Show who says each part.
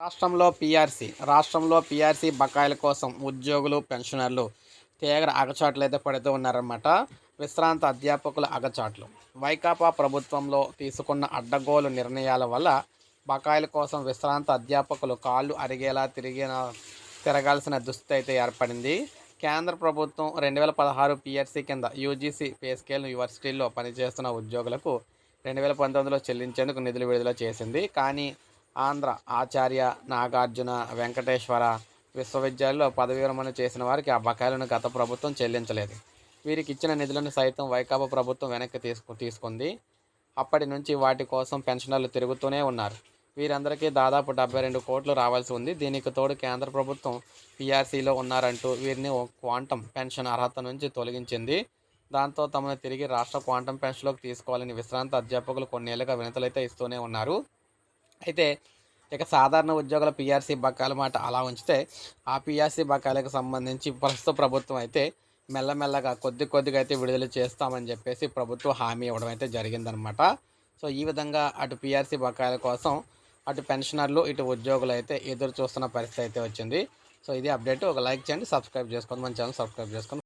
Speaker 1: రాష్ట్రంలో పీఆర్సీ రాష్ట్రంలో పీఆర్సీ బకాయిల కోసం ఉద్యోగులు పెన్షనర్లు తీవ్ర అగచాట్లు అయితే పడుతూ ఉన్నారన్నమాట. విశ్రాంత అధ్యాపకుల అగచాట్లు. వైకాపా ప్రభుత్వంలో తీసుకున్న అడ్డగోలు నిర్ణయాల వల్ల బకాయిల కోసం విశ్రాంత అధ్యాపకులు కాళ్ళు అరిగేలా తిరిగిన తిరగాల్సిన దుస్థితి అయితే ఏర్పడింది. కేంద్ర ప్రభుత్వం రెండు వేల పదహారు పీఆర్సీ కింద యూజీసీ పే స్కేల్ యూనివర్సిటీల్లో పనిచేస్తున్న ఉద్యోగులకు రెండు వేల పంతొమ్మిదిలో చెల్లించేందుకు నిధులు విడుదల చేసింది. కానీ ఆంధ్ర ఆచార్య నాగార్జున వెంకటేశ్వర విశ్వవిద్యాలయంలో పదవి విరమణ చేసిన వారికి ఆ బకాయిలను గత ప్రభుత్వం చెల్లించలేదు. వీరికి ఇచ్చిన నిధులను సైతం వైకాపా ప్రభుత్వం వెనక్కి తీసుకు తీసుకుంది. అప్పటి నుంచి వాటి కోసం పెన్షనర్లు తిరుగుతూనే ఉన్నారు. వీరందరికీ దాదాపు డెబ్బై రెండు కోట్లు రావాల్సి ఉంది. దీనికి తోడు కేంద్ర ప్రభుత్వం పీఆర్సీలో ఉన్నారంటూ వీరిని ఓ క్వాంటం పెన్షన్ అర్హత నుంచి తొలగించింది. దాంతో తమను తిరిగి రాష్ట్ర క్వాంటం పెన్షన్లోకి తీసుకోవాలని విశ్రాంత అధ్యాపకులు కొన్నేళ్ళుగా వినతులైతే ఇస్తూనే ఉన్నారు. అయితే ఇక సాధారణ ఉద్యోగుల పీఆర్సీ బకాయిల మాట అలా ఉంచితే ఆ పీఆర్సీ బకాయిలకు సంబంధించి ప్రస్తుత ప్రభుత్వం అయితే మెల్లమెల్లగా కొద్ది కొద్దిగా అయితే విడుదల చేస్తామని చెప్పేసి ప్రభుత్వం హామీ ఇవ్వడం అయితే జరిగిందనమాట. సో ఈ విధంగా అటు పీఆర్సీ బకాయిల కోసం అటు పెన్షనర్లు ఇటు ఉద్యోగులు అయితే ఎదురు చూస్తున్న పరిస్థితి అయితే వచ్చింది. సో ఇది అప్డేట్. ఒక లైక్ చేయండి సబ్స్క్రైబ్ చేసుకోండి మన ఛానల్ సబ్స్క్రైబ్ చేసుకోండి.